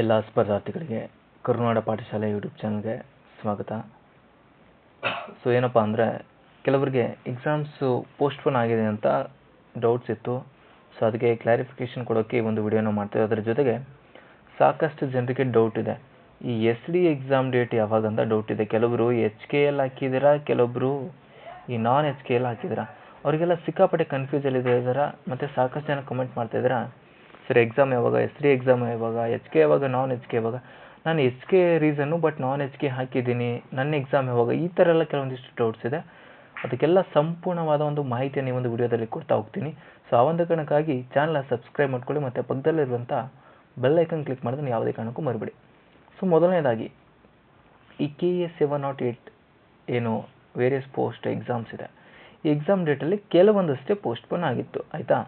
ಎಲ್ಲ ಸ್ಪರ್ಧಾರ್ಥಿಗಳಿಗೆ ಕರುನಾಡ ಪಾಠಶಾಲೆ ಯೂಟ್ಯೂಬ್ ಚಾನಲ್ಗೆ ಸ್ವಾಗತ. ಸೊ ಏನಪ್ಪ ಅಂದರೆ ಕೆಲವರಿಗೆ ಎಕ್ಸಾಮ್ಸು ಪೋಸ್ಟ್ಪೋನ್ ಆಗಿದೆ ಅಂತ ಡೌಟ್ಸ್ ಇತ್ತು. ಸೊ ಅದಕ್ಕೆ ಕ್ಲಾರಿಫಿಕೇಷನ್ ಕೊಡೋಕ್ಕೆ ಈ ಒಂದು ವಿಡಿಯೋನ ಮಾಡ್ತೀವಿ ಅದರ ಜೊತೆಗೆ ಸಾಕಷ್ಟು ಜನರಿಗೆ ಡೌಟ್ ಇದೆ. ಈ ಎಸ್ ಡಿ ಎಕ್ಸಾಮ್ ಡೇಟ್ ಯಾವಾಗ ಅಂತ ಡೌಟ್ ಇದೆ. ಕೆಲವರು ಎಚ್ ಕೆ ಎಲ್ ಹಾಕಿದ್ದೀರಾ ಕೆಲವೊಬ್ಬರು ಈ ನಾನ್ ಎಚ್ ಕೆ ಎಲ್ ಹಾಕಿದ್ದೀರಾ ಅವರಿಗೆಲ್ಲ ಸಿಕ್ಕಾಪಟ್ಟೆ ಕನ್ಫ್ಯೂಸಲ್ಲಿದೆ ಇದ್ದಾರಾ. ಮತ್ತು ಸಾಕಷ್ಟು ಜನ ಕಮೆಂಟ್ ಮಾಡ್ತಾಯಿದ್ದೀರಾ ಸರ್ ಎಕ್ಸಾಮ್ ಯಾವಾಗ, ಎಸ್ ಡಿ ಎಕ್ಸಾಮ್ ಯಾವಾಗ, ಎಚ್ ಕೆ ಯಾವಾಗ ನಾನ್ ಎಚ್ ಕೆ ಯಾವಾಗ? ನಾನು H K region but non H K ಹಾಕಿದ್ದೀನಿ. ನನ್ನ ಎಕ್ಸಾಮ್ ಯಾವಾಗ? ಈ ಥರ ಎಲ್ಲ ಕೆಲವೊಂದಿಷ್ಟು ಡೌಟ್ಸ್ ಇದೆ. ಅದಕ್ಕೆಲ್ಲ ಸಂಪೂರ್ಣವಾದ ಒಂದು ಮಾಹಿತಿಯನ್ನು ಈ ಒಂದು ವಿಡಿಯೋದಲ್ಲಿ ಕೊಡ್ತಾ ಹೋಗ್ತೀನಿ. ಸೊ ಆ ಒಂದು ಕಾರಣಕ್ಕಾಗಿ ಚಾನಲ್ನ ಸಬ್ಸ್ಕ್ರೈಬ್ ಮಾಡ್ಕೊಳ್ಳಿ, ಮತ್ತು ಪಕ್ಕದಲ್ಲಿರುವಂಥ ಬೆಲ್ ಐಕನ್ ಕ್ಲಿಕ್ ಮಾಡಿದ್ರೆ ಯಾವುದೇ ಕಾರಣಕ್ಕೂ ಮರಿಬೇಡಿ. ಸೊ ಮೊದಲನೇದಾಗಿ, ಈ K A seven nought eight ಏನು ವೇರಿಯಸ್ ಪೋಸ್ಟ್ ಎಕ್ಸಾಮ್ಸ್ ಇದೆ. ಈ ಎಕ್ಸಾಮ್ ಡೇಟಲ್ಲಿ ಕೆಲವೊಂದಷ್ಟೇ ಪೋಸ್ಟ್ಪೋನ್ ಆಗಿತ್ತು, ಆಯಿತಾ?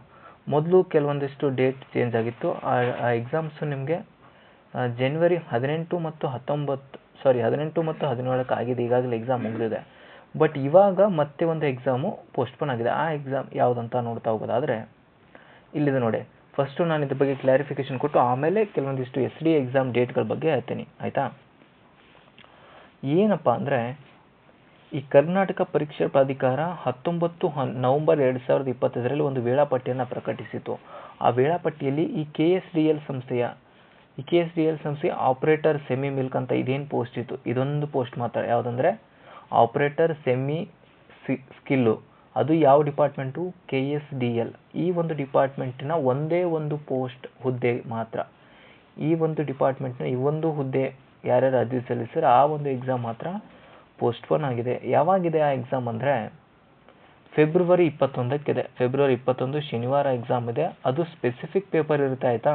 ಮೊದಲು ಕೆಲವೊಂದಿಷ್ಟು ಡೇಟ್ ಚೇಂಜ್ ಆಗಿತ್ತು. ಆ ಎಕ್ಸಾಮ್ಸು ನಿಮಗೆ ಜನ್ವರಿ ಹದಿನೆಂಟು ಮತ್ತು ಹತ್ತೊಂಬತ್ತು ಸಾರಿ ಹದಿನೆಂಟು ಮತ್ತು ಹದಿನೇಳಕ್ಕೆ ಆಗಿದೆ. ಈಗಾಗಲೇ ಎಕ್ಸಾಮ್ ಮುಗಿದಿದೆ. ಬಟ್ ಇವಾಗ ಮತ್ತೆ ಒಂದು ಎಕ್ಸಾಮು ಪೋಸ್ಟ್ಪೋನ್ ಆಗಿದೆ. ಆ ಎಕ್ಸಾಮ್ ಯಾವುದಂತ ನೋಡ್ತಾ ಹೋಗೋದಾದರೆ, ಇಲ್ಲಿದೆ ನೋಡಿ. ಫಸ್ಟು ನಾನು ಇದ್ರ ಬಗ್ಗೆ ಕ್ಲಾರಿಫಿಕೇಷನ್ ಕೊಟ್ಟು ಆಮೇಲೆ ಕೆಲವೊಂದಿಷ್ಟು ಎಸ್ ಡಿ ಎಕ್ಸಾಮ್ ಡೇಟ್ಗಳ ಬಗ್ಗೆ ಹೇಳ್ತೀನಿ. ಆಯಿತಾ? ಏನಪ್ಪ ಅಂದರೆ ಈ ಕರ್ನಾಟಕ ಪರೀಕ್ಷಾ ಪ್ರಾಧಿಕಾರ ಹತ್ತೊಂಬತ್ತು ಹ ನವಂಬರ್ ಎರಡು ಸಾವಿರದ ಇಪ್ಪತ್ತೈದರಲ್ಲಿ ಒಂದು ವೇಳಾಪಟ್ಟಿಯನ್ನು ಪ್ರಕಟಿಸಿತು. ಆ ವೇಳಾಪಟ್ಟಿಯಲ್ಲಿ ಈ ಕೆ ಎಸ್ ಡಿ ಎಲ್ ಸಂಸ್ಥೆಯ, ಈ ಕೆ ಎಸ್ ಡಿ ಎಲ್ ಸಂಸ್ಥೆಯ ಆಪರೇಟರ್ ಸೆಮಿ ಮಿಲ್ಕ್ ಅಂತ ಇದೇನು ಪೋಸ್ಟ್ ಇತ್ತು? ಇದೊಂದು ಪೋಸ್ಟ್ ಮಾತ್ರ. ಯಾವುದಂದರೆ, ಆಪರೇಟರ್ ಸೆಮಿ ಸ್ಕಿಲ್ಲು. ಅದು ಯಾವ department? K S D L. ಈ ಒಂದು ಡಿಪಾರ್ಟ್ಮೆಂಟಿನ ಒಂದೇ ಒಂದು ಪೋಸ್ಟ್ ಹುದ್ದೆ ಮಾತ್ರ. ಈ ಒಂದು ಡಿಪಾರ್ಟ್ಮೆಂಟ್ನ ಈ ಒಂದು ಹುದ್ದೆ ಯಾರ್ಯಾರು ಅರ್ಜಿ ಸಲ್ಲಿಸಿದ್ರೆ ಆ ಒಂದು ಎಕ್ಸಾಮ್ ಮಾತ್ರ ಪೋಸ್ಟ್ಪೋನ್ ಆಗಿದೆ. ಯಾವಾಗಿದೆ ಆ ಎಕ್ಸಾಮ್ ಅಂದರೆ ಫೆಬ್ರವರಿ ಇಪ್ಪತ್ತೊಂದಕ್ಕಿದೆ ಫೆಬ್ರವರಿ ಇಪ್ಪತ್ತೊಂದು ಶನಿವಾರ ಎಕ್ಸಾಮ್ ಇದೆ. ಅದು ಸ್ಪೆಸಿಫಿಕ್ ಪೇಪರ್ ಇರುತ್ತೆ, ಆಯಿತಾ?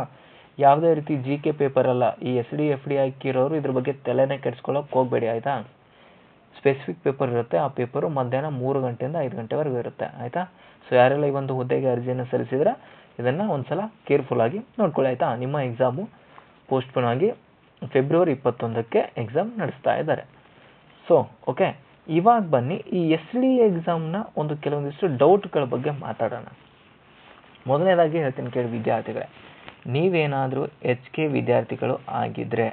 ಯಾವುದೇ ರೀತಿ ಜಿ ಕೆ ಪೇಪರ್ ಅಲ್ಲ, ಈ ಎಸ್ ಡಿ ಎಫ್ ಡಿ ಹಾಕಿರೋರು ಇದ್ರ ಬಗ್ಗೆ ತಲೆನೇ ಕೆಡ್ಸ್ಕೊಳ್ಳೋಕೆ ಹೋಗಬೇಡಿ, ಆಯಿತಾ? ಸ್ಪೆಸಿಫಿಕ್ ಪೇಪರ್ ಇರುತ್ತೆ. ಆ ಪೇಪರು ಮಧ್ಯಾಹ್ನ ಮೂರು ಗಂಟೆಯಿಂದ ಐದು ಗಂಟೆವರೆಗೂ ಇರುತ್ತೆ, ಆಯಿತಾ? ಸೊ ಯಾರೆಲ್ಲ ಈ ಒಂದು ಹುದ್ದೆಗೆ ಅರ್ಜಿಯನ್ನು ಸಲ್ಲಿಸಿದ್ರೆ, ಇದನ್ನು ಒಂದು ಸಲ ಕೇರ್ಫುಲ್ಲಾಗಿ ನೋಡ್ಕೊಳ್ಳಿ, ಆಯಿತಾ? ನಿಮ್ಮ ಎಕ್ಸಾಮು ಪೋಸ್ಟ್ಪೋನ್ ಆಗಿ ಫೆಬ್ರವರಿ ಇಪ್ಪತ್ತೊಂದಕ್ಕೆ ಎಕ್ಸಾಮ್ ನಡೆಸ್ತಾ ಇದ್ದಾರೆ. ಸೊ ಓಕೆ ಇವಾಗ ಬನ್ನಿ, ಈ ಎಸ್ ಡಿ ಎಕ್ಸಾಮ್ನ ಒಂದು ಕೆಲವೊಂದಿಷ್ಟು ಡೌಟ್ಗಳ ಬಗ್ಗೆ ಮಾತಾಡೋಣ. ಮೊದಲನೇದಾಗಿ ಹೇಳ್ತೀನಿ ಕೇಳಿ ವಿದ್ಯಾರ್ಥಿಗಳೇ. ನೀವೇನಾದರೂ ಎಚ್ ಕೆ ವಿದ್ಯಾರ್ಥಿಗಳು ಆಗಿದ್ದರೆ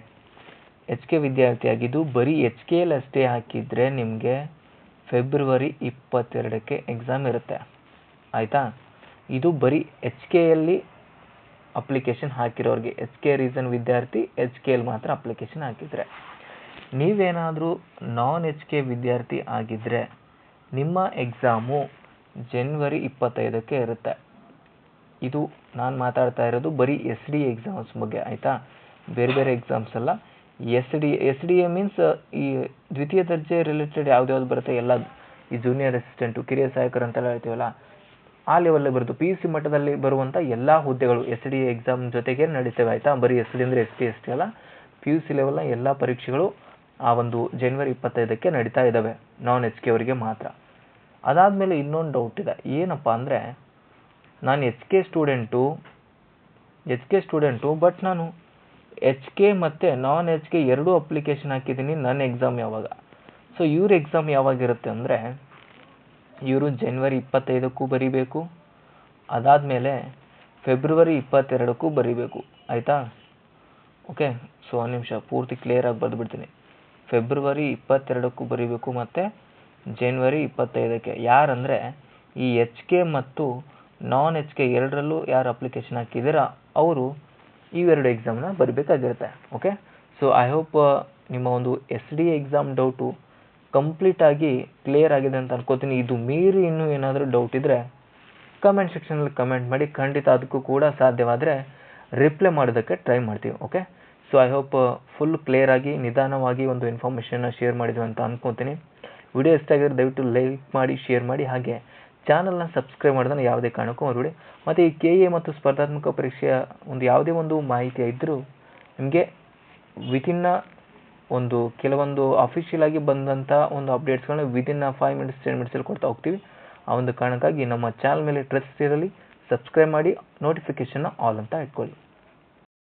ಎಚ್ ಕೆ ವಿದ್ಯಾರ್ಥಿ ಆಗಿದ್ದು ಬರೀ ಎಚ್ ಕೆ ಎಲ್ ಅಷ್ಟೇ ಹಾಕಿದರೆ ನಿಮಗೆ ಫೆಬ್ರವರಿ ಇಪ್ಪತ್ತೆರಡಕ್ಕೆ ಎಕ್ಸಾಮ್ ಇರುತ್ತೆ. ಆಯಿತಾ? ಇದು ಬರೀ ಎಚ್ ಕೆ ಎಲ್ಲಿ ಅಪ್ಲಿಕೇಶನ್ ಹಾಕಿರೋರಿಗೆ ಎಚ್ ಕೆ ರೀಸನ್ ವಿದ್ಯಾರ್ಥಿ ಎಚ್ ಕೆ ಎಲ್ ಮಾತ್ರ ಅಪ್ಲಿಕೇಶನ್ ಹಾಕಿದರೆ. ನೀವೇನಾದರೂ ನಾನ್ ಎಚ್ ಕೆ ವಿದ್ಯಾರ್ಥಿ ಆಗಿದ್ದರೆ ನಿಮ್ಮ ಎಕ್ಸಾಮು ಜನ್ವರಿ ಇಪ್ಪತ್ತೈದಕ್ಕೆ ಇರುತ್ತೆ. ಇದು ನಾನು ಮಾತಾಡ್ತಾ ಇರೋದು ಬರೀ ಎಸ್ ಡಿ ಎಕ್ಸಾಮ್ಸ್ ಬಗ್ಗೆ, ಆಯಿತಾ? ಬೇರೆ ಬೇರೆ ಎಕ್ಸಾಮ್ಸ್ ಅಲ್ಲ. S D S D A means ಈ ದ್ವಿತೀಯ ದರ್ಜೆ ರಿಲೇಟೆಡ್ ಯಾವ್ದು ಯಾವ್ದು ಬರುತ್ತೆ? ಎಲ್ಲ ಈ ಜೂನಿಯರ್ ಅಸಿಸ್ಟೆಂಟು ಕಿರಿಯ ಸಹಾಯಕರು ಅಂತೆಲ್ಲ ಹೇಳ್ತೀವಲ್ಲ? ಆ ಲೆವೆಲ್ಲೇ ಬರುತ್ತೆ ಪಿ ಯು ಸಿ ಮಟ್ಟದಲ್ಲಿ ಬರುವಂಥ ಎಲ್ಲ ಹುದ್ದೆಗಳು ಎಸ್ ಡಿ ಎಕ್ಸಾಮ್ ಜೊತೆಗೆ ನಡೀತವೆ, ಆಯಿತಾ? ಬರೀ ಎಸ್ ಡಿ ಅಂದರೆ ಎಸ್ ಎಸ್ ಟಿ ಅಲ್ಲ. ಪಿ ಯು ಸಿ ಲೆವೆಲ್ನ ಎಲ್ಲ ಪರೀಕ್ಷೆಗಳು ಆ ಒಂದು ಜನ್ವರಿ ಇಪ್ಪತ್ತೈದಕ್ಕೆ ನಡೀತಾ ಇದ್ದಾವೆ ನಾನ್ ಎಚ್ ಕೆ ಅವರಿಗೆ ಮಾತ್ರ. ಅದಾದಮೇಲೆ ಇನ್ನೊಂದು ಡೌಟ್ ಇದೆ. ಏನಪ್ಪ ಅಂದರೆ, ನಾನು H K student H K student but ನಾನು ಎಚ್ ಕೆ ಮತ್ತು ನಾನ್ ಎಚ್ ಕೆ ಎರಡೂ ಅಪ್ಲಿಕೇಶನ್ ಹಾಕಿದ್ದೀನಿ ನನ್ನ ಎಕ್ಸಾಮ್ ಯಾವಾಗ. ಸೊ ಇವ್ರ ಎಕ್ಸಾಮ್ ಯಾವಾಗಿರುತ್ತೆ ಅಂದರೆ, ಇವರು ಜನ್ವರಿ ಇಪ್ಪತ್ತೈದಕ್ಕೂ ಬರೀಬೇಕು, ಅದಾದಮೇಲೆ ಫೆಬ್ರವರಿ ಇಪ್ಪತ್ತೆರಡಕ್ಕೂ ಬರೀಬೇಕು. ಆಯಿತಾ? ಓಕೆ ಸೊ ಒಂದು ನಿಮಿಷ ಪೂರ್ತಿ ಕ್ಲಿಯರಾಗಿ ಬರೆದುಬಿಡ್ತೀನಿ. ಫೆಬ್ರವರಿ ಇಪ್ಪತ್ತೆರಡಕ್ಕೂ ಬರೀಬೇಕು ಮತ್ತು ಜನ್ವರಿ ಇಪ್ಪತ್ತೈದಕ್ಕೆ. ಯಾರಂದರೆ ಈ ಎಚ್ ಕೆ ಮತ್ತು ನಾನ್ ಎಚ್ ಕೆ ಎರಡರಲ್ಲೂ ಯಾರು ಅಪ್ಲಿಕೇಶನ್ ಹಾಕಿದ್ದೀರಾ, ಅವರು ಇವೆರಡು ಎಕ್ಸಾಮ್ನ ಬರಿಬೇಕಾಗಿರುತ್ತೆ ಓಕೆ ಸೊ ಐ ಹೋಪ್ ನಿಮ್ಮ ಒಂದು ಎಸ್ ಡಿ ಎಕ್ಸಾಮ್ ಡೌಟು ಕಂಪ್ಲೀಟಾಗಿ ಕ್ಲಿಯರ್ ಆಗಿದೆ ಅಂತ ಅನ್ಕೋತೀನಿ. ಇದು ಮೀರಿ ಇನ್ನೂ ಏನಾದರೂ ಡೌಟ್ ಇದ್ದರೆ ಕಮೆಂಟ್ ಸೆಕ್ಷನಲ್ಲಿ ಕಮೆಂಟ್ ಮಾಡಿ ಖಂಡಿತ ಅದಕ್ಕೂ ಕೂಡ ಸಾಧ್ಯವಾದರೆ ರಿಪ್ಲೈ ಮಾಡೋದಕ್ಕೆ ಟ್ರೈ ಮಾಡ್ತೀವಿ okay so I hope full clear ಆಗಿ, ನಿಧಾನವಾಗಿ ಒಂದು ಇನ್ಫಾರ್ಮೇಷನ್ನ ಶೇರ್ ಮಾಡಿದ್ವಿ ಅಂತ ಅಂದ್ಕೊತೀನಿ ವಿಡಿಯೋ ಇಷ್ಟ ಆಗಿದ್ರೆ ದಯವಿಟ್ಟು ಲೈಕ್ ಮಾಡಿ ಶೇರ್ ಮಾಡಿ, ಹಾಗೆ ಚಾನಲ್ನ ಸಬ್ಸ್ಕ್ರೈಬ್ ಮಾಡೋದನ್ನು ಯಾವುದೇ ಕಾರಣಕ್ಕೂ ಮರಿಬೇಡಿ. ಮತ್ತು ಈ ಕೆ ಎ ಮತ್ತು ಸ್ಪರ್ಧಾತ್ಮಕ ಪರೀಕ್ಷೆಯ ಒಂದು ಯಾವುದೇ ಒಂದು ಮಾಹಿತಿ ಇದ್ದರೂ ನಿಮಗೆ ವಿತಿನ್ನ ಒಂದು ಕೆಲವೊಂದು ಅಫಿಷಿಯಲ್ ಆಗಿ ಬಂದಂಥ ಒಂದು ಅಪ್ಡೇಟ್ಸ್ಗಳನ್ನ ವಿದಿನ್ ಫೈವ್ ಮಿನಿಟ್ಸ್ ಟೆನ್ ಮಿನಿಟ್ಸಲ್ಲಿ ಕೊಡ್ತಾ ಹೋಗ್ತೀವಿ. ಆ ಒಂದು ಕಾರಣಕ್ಕಾಗಿ ನಮ್ಮ ಚಾನಲ್ ಮೇಲೆ ಟ್ರಸ್ಟ್ ಇರಲಿ ಸಬ್ಸ್ಕ್ರೈಬ್ ಮಾಡಿ ನೋಟಿಫಿಕೇಷನ್ನ ಆಲ್ ಅಂತ ಇಟ್ಕೊಳ್ಳಿ.